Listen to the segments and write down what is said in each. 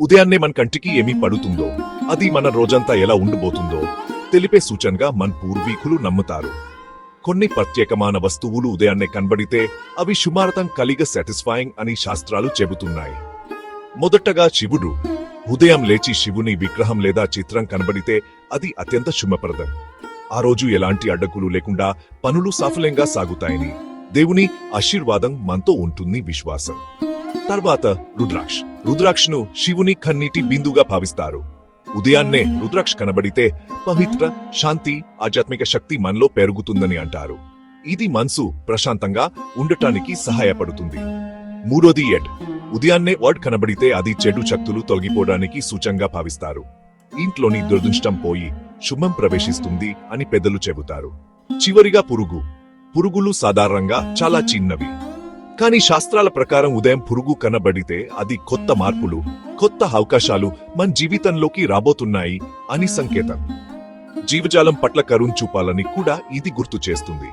ఉదయాన్నే మన కంటికి ఏమి పడుతుందో అది మన రోజంతా ఎలా ఉండబోతుందో తెలిపే సూచనగా మన పూర్వీకులు నమ్ముతారు. కొన్ని ప్రత్యేకమైన వస్తువులు ఉదయాన్నే కనబడితే అవి సుమారతం కలిగ సాటిస్ఫైయింగ్ అని శాస్త్రాలు చెబుతున్నాయి. మొదటగా శివుడు ఉదయం లేచి శివుని విగ్రహం లేదా చిత్రం కనబడితే అది అత్యంత శుభప్రదం. ఆ రోజు ఎలాంటి అడ్డకులు లేకుండా పనులు సఫలంగా సాగుతాయని దేవుని ఆశీర్వాదం మనతో ఉంటుంది విశ్వాసం. తర్వాత రుద్రాక్ష. రుద్రాక్షను శివుని కన్నీటి బిందుగా భావిస్తారు. ఉదయాన్నే రుద్రాక్ష కనబడితే పవిత్ర శాంతి ఆధ్యాత్మిక శక్తి మనలో పెరుగుతుందని అంటారు. ఇది మనసు ప్రశాంతంగా ఉండటానికి సహాయపడుతుంది. మూడోది ఎడ్ ఉదయాన్నే వర్డ్ కనబడితే అది చెడు శక్తులు తొలగిపోవడానికి సూచంగా భావిస్తారు. ఇంట్లోని దురదృష్టం పోయి శుభం ప్రవేశిస్తుంది అని పెద్దలు చెబుతారు. చివరిగా పురుగు. పురుగులు సాధారణంగా చాలా చిన్నవి. కానీ శాస్త్రాల ప్రకారం ఉదయం పురుగు కనబడితే అది కొత్త మార్పులు కొత్త అవకాశాలు మన జీవితంలోకి రాబోతున్నాయి అని సంకేతం. జీవజాలం పట్ల కరుణ్ చూపాలని కూడా ఇది గుర్తు చేస్తుంది.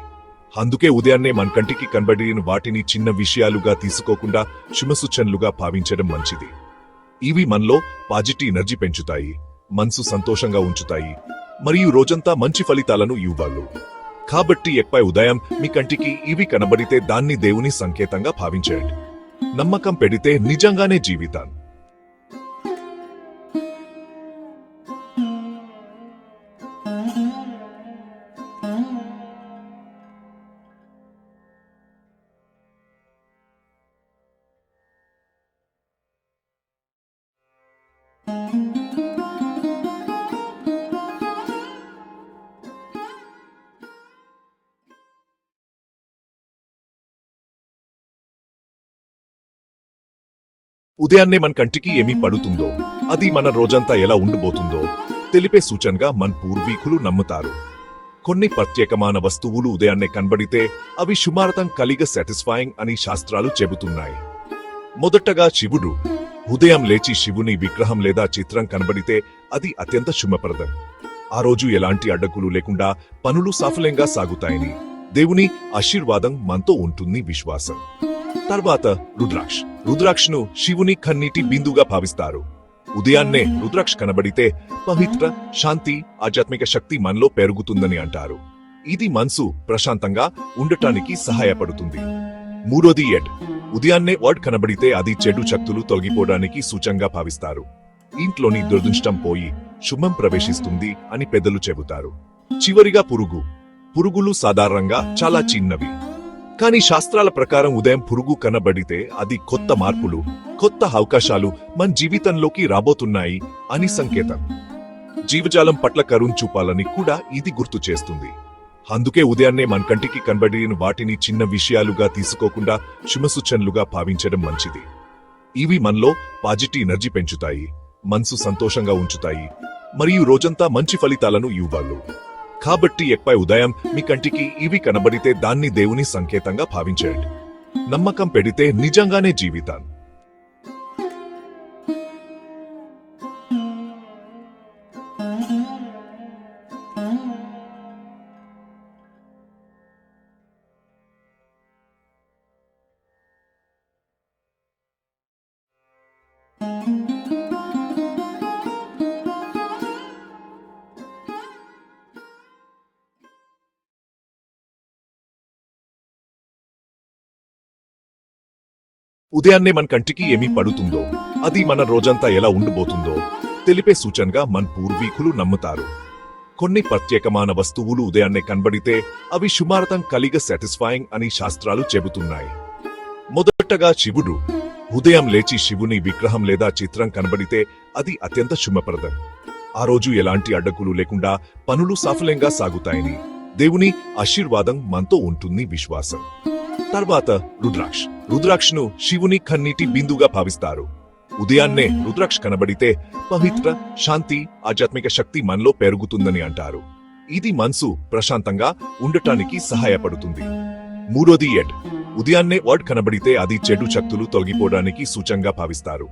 అందుకే ఉదయాన్నే మన కంటికి కనబడిన వాటిని చిన్న విషయాలుగా తీసుకోకుండా శుభసూచనలుగా భావించడం మంచిది. ఇవి మనలో పాజిటివ్ ఎనర్జీ పెంచుతాయి మనసు సంతోషంగా ఉంచుతాయి మరియు రోజంతా మంచి ఫలితాలను ఇవ్వాలి కాబట్టి ఎక్కువ ఉదయం మీ కంటికి ఇవి కనబడితే దాన్ని దేవుని సంకేతంగా భావించండి నమ్మకం పెడితే నిజంగానే జీవితాన్ని ఉదయాన్నే మన కంటికి ఏమి పడుతుందో అది మన రోజంతా ఎలా ఉండబోతుందో తెలిపే సూచనగా మన పూర్వీకులు నమ్ముతారు. కొన్ని ప్రత్యేకమైన వస్తువులు ఉదయాన్నే కనబడితే అవి సుమారతం కలిగ సాటిస్ఫైయింగ్ అని శాస్త్రాలు చెబుతున్నాయి. మొదటగా శివుడు ఉదయం లేచి శివుని విగ్రహం లేదా చిత్రం కనబడితే అది అత్యంత శుభప్రదం. ఆ రోజు ఎలాంటి అడ్డకులు లేకుండా పనులు సఫలంగా సాగుతాయని దేవుని ఆశీర్వాదం మనతో ఉంటుంది విశ్వాసం. తర్వాత రుద్రాక్ష్. రుద్రాక్ష్ను శివుని కన్నీటి బిందుగా భావిస్తారు. ఉదయాన్నే రుద్రాక్ష కనబడితే పవిత్ర శాంతి ఆధ్యాత్మిక శక్తి మనలో పెరుగుతుందని అంటారు. ఇది మనసు ప్రశాంతంగా ఉండటానికి సహాయపడుతుంది. మూడోది ఎడ్. ఉదయాన్నే వర్డ్ కనబడితే అది చెడు శక్తులు తొలగిపోవడానికి సూచంగా భావిస్తారు. ఇంట్లోని దురదృష్టం పోయి శుభం ప్రవేశిస్తుంది అని పెద్దలు చెబుతారు. చివరిగా పురుగు. పురుగులు సాధారణంగా చాలా చిన్నవి. కానీ శాస్త్రాల ప్రకారం ఉదయం పురుగు కనబడితే అది కొత్త మార్పులు కొత్త అవకాశాలు మన జీవితంలోకి రాబోతున్నాయి అని సంకేతం. జీవజాలం పట్ల కరుణ్ చూపాలని కూడా ఇది గుర్తు చేస్తుంది. అందుకే ఉదయాన్నే మన కంటికి కనబడిన వాటిని చిన్న విషయాలుగా తీసుకోకుండా శుభసూచనలుగా భావించడం మంచిది. ఇవి మనలో పాజిటివ్ ఎనర్జీ పెంచుతాయి మనసు సంతోషంగా ఉంచుతాయి మరియు రోజంతా మంచి ఫలితాలను ఇవ్వాలి కాబట్టి ఎక్కువ ఉదయం మీ కంటికి ఇవి కనబడితే దాన్ని దేవుని సంకేతంగా భావించండి నమ్మకం పెడితే నిజంగానే జీవితాన్ని. ఉదయాన్నే మన కంటికి ఏమి పడుతుందో అది మన రోజంతా ఎలా ఉండబోతుందో తెలిపే సూచనగా మన పూర్వీకులు నమ్ముతారు. కొన్ని ప్రత్యేకమైన వస్తువులు ఉదయాన్నే కనబడితే అవి సుమారతం కలిగ సాటిస్ఫైయింగ్ అని శాస్త్రాలు చెబుతున్నాయి. మొదటగా శివుడు ఉదయం లేచి శివుని విగ్రహం లేదా చిత్రం కనబడితే అది అత్యంత శుభప్రదం. ఆ రోజు ఎలాంటి అడ్డకులు లేకుండా పనులు సఫలంగా సాగుతాయని దేవుని ఆశీర్వాదం మనతో ఉంటుంది విశ్వాసం. తర్వాత రుద్రాక్ష. రుద్రాక్షను శివుని కన్నీటి బిందుగా భావిస్తారు. ఉదయాన్నే రుద్రాక్ష కనబడితే పవిత్ర శాంతి ఆధ్యాత్మిక శక్తి మనలో పెరుగుతుందని అంటారు. ఇది మనసు ప్రశాంతంగా ఉండటానికి సహాయపడుతుంది. మూడోది ఎడ్. ఉదయాన్నే వర్డ్ కనబడితే అది చెడు శక్తులు తొలగిపోవడానికి సూచంగా భావిస్తారు.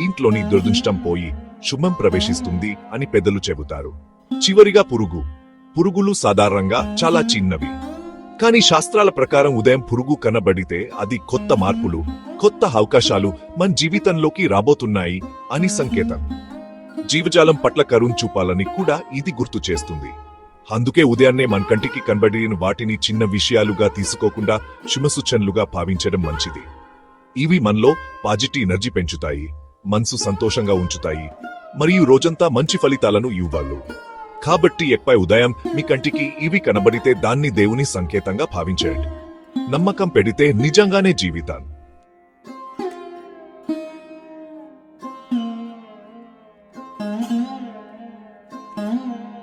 ఇంట్లోని దురదృష్టం పోయి శుభం ప్రవేశిస్తుంది అని పెద్దలు చెబుతారు. చివరిగా పురుగు. పురుగులు సాధారణంగా చాలా చిన్నవి. కానీ శాస్త్రాల ప్రకారం ఉదయం పురుగు కనబడితే అది కొత్త మార్పులు కొత్త అవకాశాలు మన జీవితంలోకి రాబోతున్నాయి అని సంకేతం. జీవజాలం పట్ల కరుణ్ చూపాలని కూడా ఇది గుర్తు చేస్తుంది. అందుకే ఉదయాన్నే మన కంటికి కనబడిన వాటిని చిన్న విషయాలుగా తీసుకోకుండా శుభసూచనలుగా భావించడం మంచిది. ఇవి మనలో పాజిటివ్ ఎనర్జీ పెంచుతాయి మనసు సంతోషంగా ఉంచుతాయి మరియు రోజంతా మంచి ఫలితాలను ఇవ్వాలి. కాబట్టి ఎప్పై ఉదయం మీ కంటికి ఇవి కనబడితే దాన్ని దేవుని సంకేతంగా భావించేయండి నమ్మకం పెడితే నిజంగానే జీవితాన్ని Mm-hmm.